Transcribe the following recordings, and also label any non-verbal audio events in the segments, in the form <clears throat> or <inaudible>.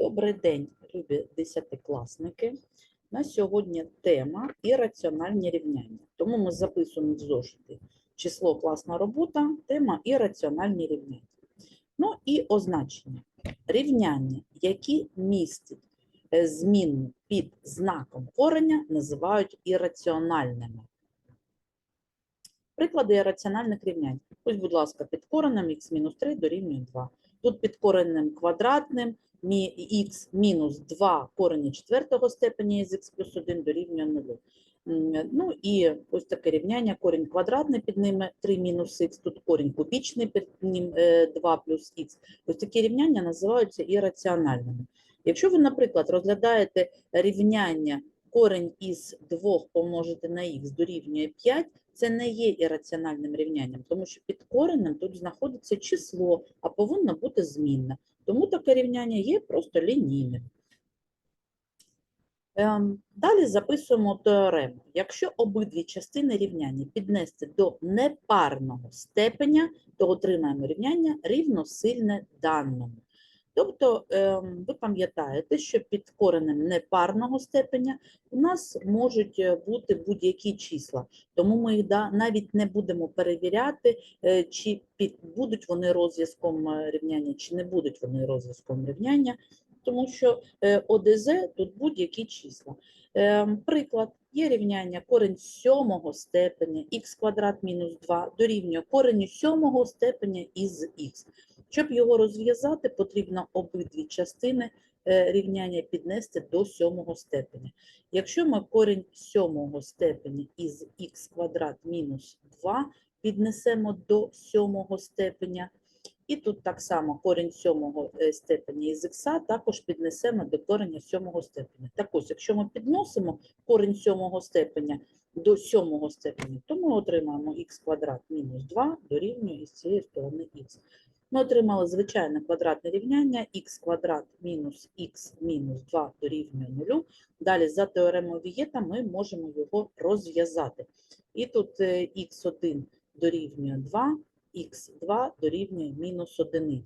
Добрий день, любі десятикласники. На сьогодні тема ірраціональні рівняння. Тому ми записуємо в зошити число класна робота, тема ірраціональні рівняння. Ну і означення. Рівняння, які містять е, змінну під знаком кореня, називають ірраціональними. Приклади ірраціональних рівнянь. Ось, будь ласка, під коренем х-3 дорівнює 2. Тут під коренем квадратним х мінус 2 корені четвертого степеня із х плюс 1 дорівнює 0. Ну і ось таке рівняння, корінь квадратний під ними 3 мінус х, тут корінь кубічний під ним е, 2 плюс х. Ось такі рівняння називаються ірраціональними. Якщо ви, наприклад, розглядаєте рівняння корінь із 2 помножити на х дорівнює 5, це не є ірраціональним рівнянням, тому що під коренем тут знаходиться число, а повинно бути змінне. Тому таке рівняння є просто лінійним. Ем, Далі записуємо теорему. Якщо обидві частини рівняння піднести до непарного степеня, то отримаємо рівняння рівносильне даному. Тобто ем, ви пам'ятаєте, що під коренем непарного степеня у нас можуть е, бути будь-які числа, тому ми їх навіть не будемо перевіряти, е, чи будуть вони розв'язком е, рівняння, чи не будуть вони розв'язком рівняння, тому що ОДЗ тут будь-які числа. Ем, Приклад, є рівняння корень сьомого степеня х квадрат мінус 2 дорівнює кореню сьомого степеня із х. Щоб його розв'язати, потрібно обидві частини е, рівняння піднести до сьомого степеня. Якщо ми корінь сьомого степеня із х квадрат мінус 2 піднесемо до сьомого степеня, і тут так само корінь сьомого е, степеня із х також піднесемо до кореня сьомого степеня. Так ось, якщо ми підносимо корінь сьомого степеня до сьомого степеня, то ми отримаємо х квадрат мінус 2 дорівнює із цієї сторони х. Ми отримали звичайне квадратне рівняння х квадрат мінус х мінус 2 дорівнює 0. Далі за теоремою Вієта ми можемо його розв'язати. І тут е, х1 дорівнює 2, х2 дорівнює мінус 1.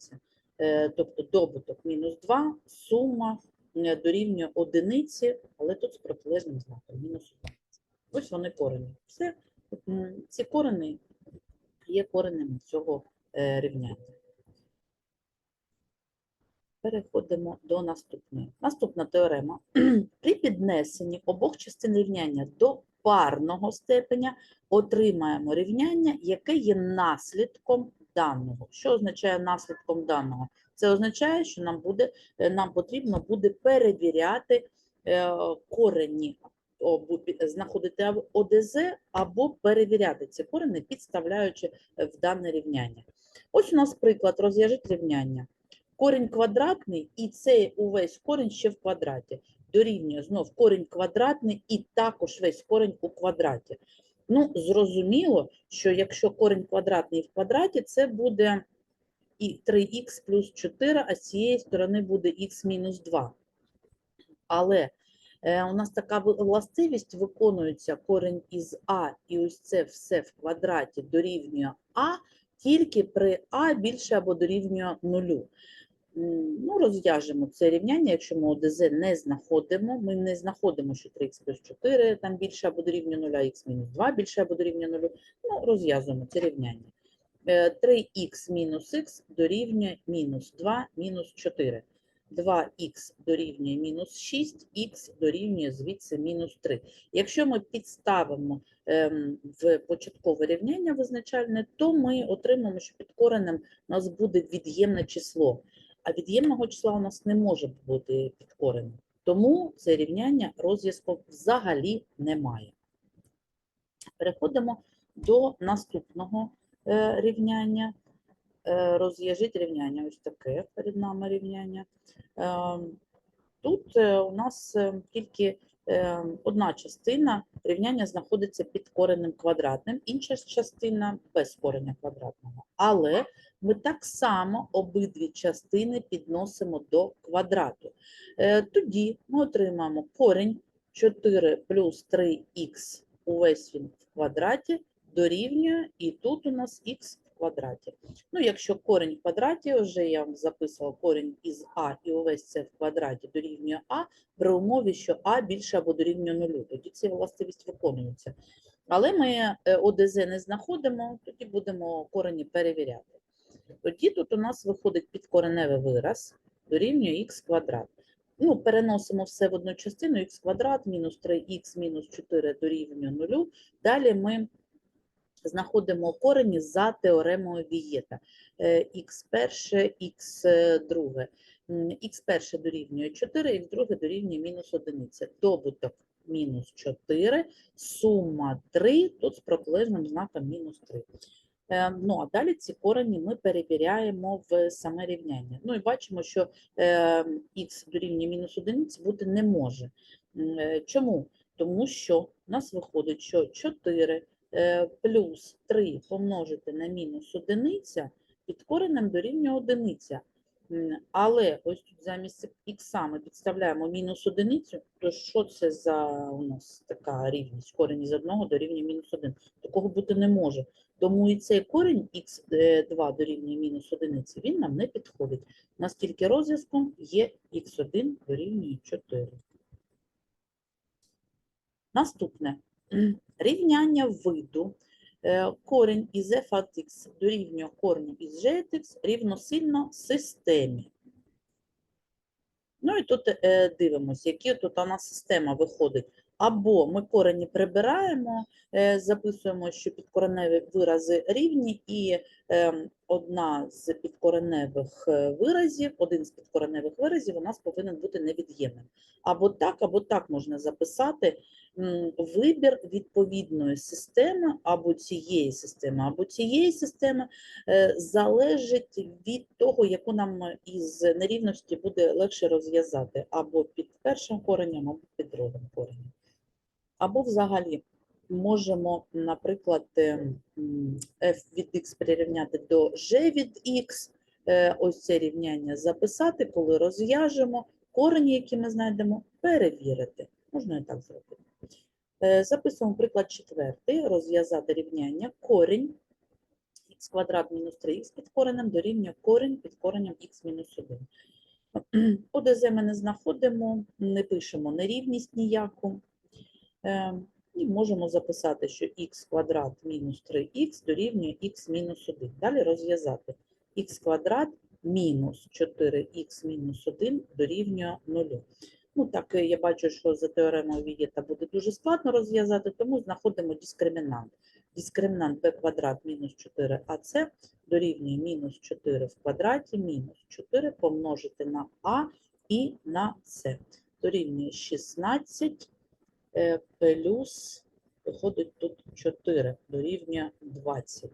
Е, Тобто добуток мінус 2, сума е, дорівнює одиниці, але тут з протилежним знаком мінус 1. Ось вони корені. Все, ці корені є коренем цього рівняння. Переходимо до наступної. Наступна теорема. <clears throat> При піднесенні обох частин рівняння до парного степеня отримаємо рівняння, яке є наслідком даного. Що означає наслідком даного? Це означає, що нам, буде, е, нам потрібно буде перевіряти е, корені, знаходити ОДЗ, або перевіряти ці корені, підставляючи е, в дане рівняння. Ось у нас приклад, розв'яжіть рівняння корінь квадратний і цей увесь корінь ще в квадраті. Дорівнює знов корінь квадратний і також весь корінь у квадраті. Ну, зрозуміло, що якщо корінь квадратний в квадраті, це буде і 3х плюс 4, а з цієї сторони буде х мінус 2. Але е, у нас така властивість виконується корінь із а, і ось це все в квадраті дорівнює а, тільки при а більше або дорівнює нулю. Ну, розв'яжемо це рівняння, якщо ми ОДЗ не знаходимо, ми не знаходимо, що 3х плюс 4 там більше або дорівнює 0, а х мінус 2 більше або дорівнює 0. Ну, розв'язуємо це рівняння. Е, 3х мінус х дорівнює мінус 2 мінус 4. 2х дорівнює мінус 6, х дорівнює звідси мінус 3. Якщо ми підставимо ем, в початкове рівняння визначальне, то ми отримаємо, що під коренем у нас буде від'ємне число. А від'ємного числа у нас не може бути під коренем. Тому це рівняння розв'язку взагалі немає. Переходимо до наступного е, рівняння. Е, Розв'яжіть рівняння. Ось таке перед нами рівняння. Е, Тут е, у нас тільки одна частина рівняння знаходиться під коренем квадратним, інша частина без кореня квадратного. Але ми так само обидві частини підносимо до квадрату. Е, Тоді ми отримаємо корінь 4 плюс 3х, увесь він в квадраті, дорівнює, і тут у нас х квадраті. Ну, якщо корінь в квадраті, вже я вам записувала корінь із а і увесь це в квадраті дорівнює а, при умові, що а більше або дорівнює нулю. Тоді ця властивість виконується. Але ми е, ОДЗ не знаходимо, тоді будемо корені перевіряти. Тоді тут у нас виходить підкореневий вираз дорівнює х квадрат. Ну, переносимо все в одну частину, х квадрат мінус 3х мінус 4 дорівнює 0. Далі ми знаходимо корені за теоремою Вієта. Х перше, х друге. Х перше дорівнює 4, х друге дорівнює мінус 1. Добуток мінус 4, сума 3, тут з протилежним знаком мінус 3. Е, Ну, а далі ці корені ми перевіряємо в саме рівняння. Ну і бачимо, що е, х дорівнює мінус 1 бути не може. Е, Чому? Тому що у нас виходить, що 4 е, плюс 3 помножити на мінус 1 під коренем дорівнює 1. Але ось тут замість х ми підставляємо мінус одиницю, то що це за у нас така рівність? Корінь із 1 дорівнює мінус 1. Такого бути не може. Тому і цей корінь х2 дорівнює мінус 1, він нам не підходить. У нас тільки розв'язком є х1 дорівнює 4. Наступне. Рівняння виду. Е, Корінь із f от x дорівнює корню із g от x рівносильно системі. Ну і тут е, дивимося, які тут нас система виходить. Або ми корені прибираємо, е, записуємо, що підкореневі вирази рівні, і одна з підкореневих е, виразів, один з підкореневих виразів у нас повинен бути невід'ємним. Або так, або так можна записати вибір відповідної системи, або цієї системи, або цієї системи е, залежить від того, яку нам із нерівності буде легше розв'язати, або під першим коренем, або під другим коренем. Або взагалі можемо, наприклад, е, f від x прирівняти до g від x, е, ось це рівняння записати, коли розв'яжемо, корені, які ми знайдемо, перевірити. Можна і так зробити. Е, Записуємо приклад четвертий, розв'язати рівняння корінь х квадрат мінус 3х під коренем дорівнює корінь під коренем х мінус 1. ОДЗ ми не знаходимо, не пишемо нерівність ніяку. І можемо записати, що х квадрат мінус 3х дорівнює х мінус 1. Далі розв'язати х квадрат мінус 4х мінус 1 дорівнює 0. Ну, так е, я бачу, що за теоремою Вієта буде дуже складно розв'язати, тому знаходимо дискримінант. Дискримінант b квадрат мінус 4ac дорівнює мінус 4 в квадраті мінус 4 помножити на а і на c. Дорівнює 16 е, плюс, виходить тут 4, дорівнює 20.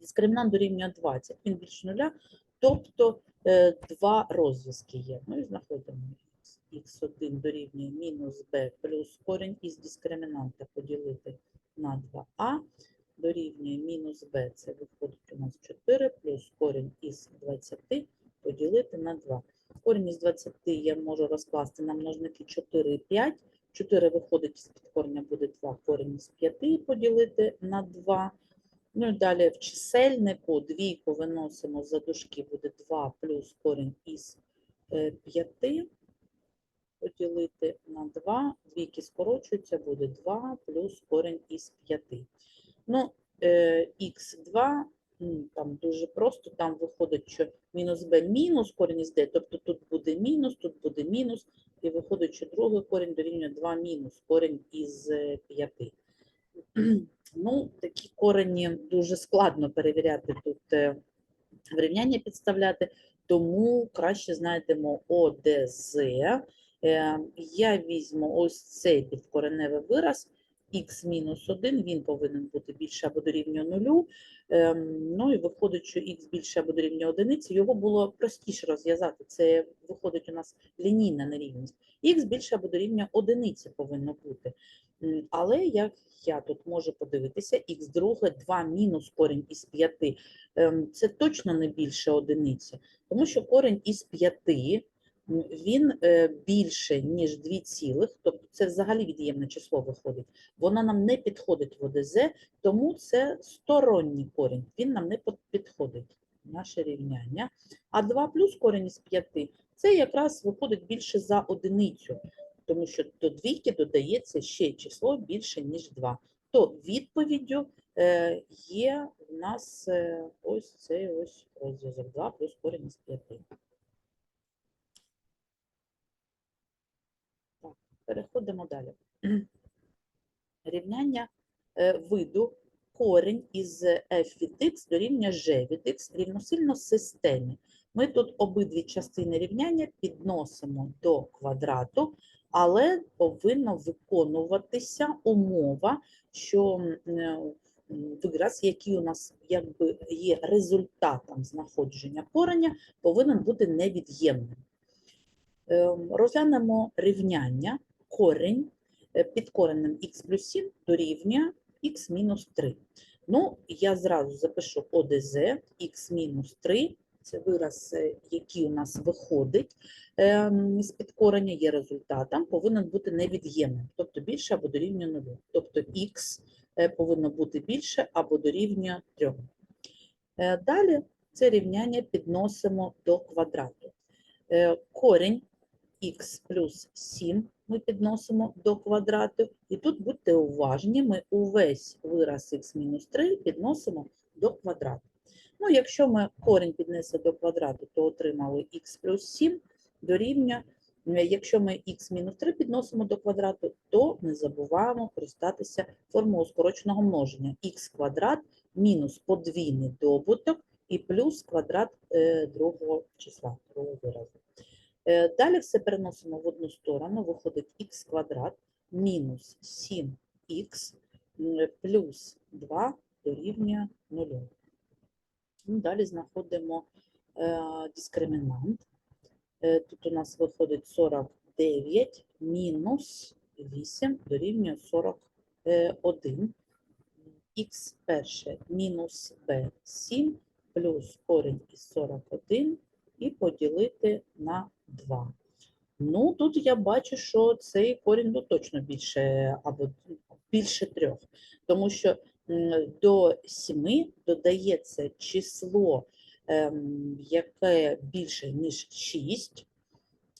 Дискримінант дорівнює 20, він більше нуля, тобто е, два розв'язки є. Ну і знаходимо х1 дорівнює мінус b плюс корінь із дискримінанта поділити на 2а дорівнює мінус b, це виходить у нас 4 плюс корінь із 20 поділити на 2. Корінь із 20 я можу розкласти на множники 4 і 5. 4 виходить з підкорення буде 2, корінь із 5 поділити на 2. Ну і далі в чисельнику двійку виносимо за дужки, буде 2 плюс корінь із 5 поділити на 2. Двійки скорочуються, буде 2 плюс корінь із 5. Ну, е, х2, там дуже просто, там виходить, що мінус b мінус корінь із d, тобто тут буде мінус, тут буде мінус, і виходить, що другий корінь дорівнює 2 мінус корінь із 5. <clears throat> Ну, такі корені дуже складно перевіряти тут е, в підставляти, тому краще знайдемо ОДЗ. Е, Я візьму ось цей підкореневий вираз, х-1, він повинен бути більше або дорівнює нулю. Ем, Ну і виходить, що х більше або дорівнює одиниці, його було простіше розв'язати. Це виходить у нас лінійна нерівність. Х більше або дорівнює одиниці повинно бути. Але як я тут можу подивитися, х друге 2 мінус корінь із 5. Ем, Це точно не більше одиниці, тому що корінь із 5 м, він е, більше, ніж 2 цілих, тобто це взагалі від'ємне число виходить, воно нам не підходить в ОДЗ, тому це сторонній корінь, він нам не підходить, наше рівняння. А 2 плюс корінь із 5 – це якраз виходить більше за одиницю, тому що до двійки додається ще число більше, ніж 2. То відповіддю е, є у нас е, ось цей ось розв'язок 2 плюс корінь із 5. Переходимо далі. <clears throat> Рівняння е, виду корінь із f від x дорівнює g від x рівносильно системі. Ми тут обидві частини рівняння підносимо до квадрату, але повинна виконуватися умова, що е, вираз, який у нас якби є результатом знаходження кореня, повинен бути невід'ємним. Ем, Розглянемо рівняння корінь е, під коренем х плюс 7 дорівнює х мінус 3. Ну, я зразу запишу ОДЗ х мінус 3. Це вираз, е, який у нас виходить ем, з під кореня, є результатом, повинен бути невід'ємним, тобто більше або дорівнює 0. Тобто х е, повинно бути більше або дорівнює 3. Е, Далі це рівняння підносимо до квадрату. Корінь х плюс 7 ми підносимо до квадрату. І тут будьте уважні, ми увесь вираз х мінус 3 підносимо до квадрату. Ну, якщо ми корінь піднесли до квадрату, то отримали х плюс 7 дорівнює. е, Якщо ми х мінус 3 підносимо до квадрату, то не забуваємо користатися формулою скороченого множення х квадрат мінус подвійний добуток і плюс квадрат е, другого числа, другого виразу. Е, Далі все переносимо в одну сторону, виходить х квадрат мінус 7х плюс 2 дорівнює 0. Ну, Далі знаходимо е, дискримінант. Е, Тут у нас виходить 49 мінус 8 дорівнює 41. Х перше мінус b 7 плюс корінь із 41 і поділити на 2. Ну, тут я бачу, що цей корінь ну, точно більше або більше трьох, тому що до 7 додається число, ем, яке більше, ніж 6,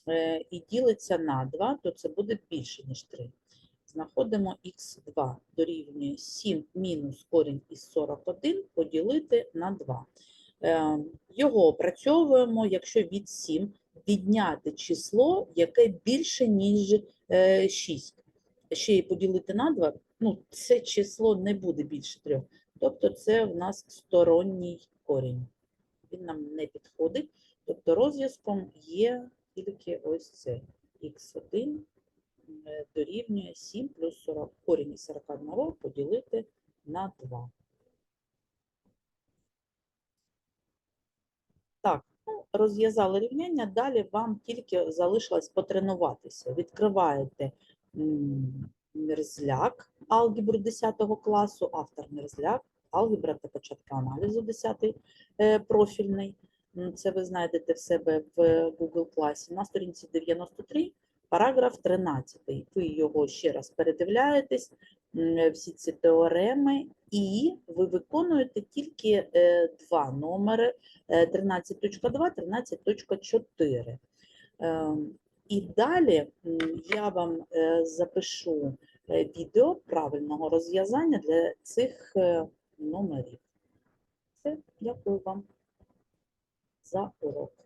е, і ділиться на 2, то це буде більше, ніж 3. Знаходимо х2 дорівнює 7 мінус корінь із 41 поділити на 2. Е, Його опрацьовуємо, якщо від 7 відняти число, яке більше, ніж е, 6. Ще й поділити на 2, ну, це число не буде більше 3. Тобто це в нас сторонній корінь. Він нам не підходить. Тобто розв'язком є тільки ось це. х1 е, дорівнює 7 плюс 40, корінь із 41 поділити на 2. Так, ну, розв'язали рівняння, далі вам тільки залишилось потренуватися. Відкриваєте мерзляк алгебру 10 класу, автор мерзляк, алгебра та початки аналізу 10 е, профільний. Це ви знайдете в себе в Google класі на сторінці 93, параграф 13. Ви його ще раз передивляєтесь, всі ці теореми, і ви виконуєте тільки е, два номери е, 13.2, 13.4. Ем, І далі я вам е, запишу е, відео правильного розв'язання для цих е, номерів. Все, дякую вам за урок.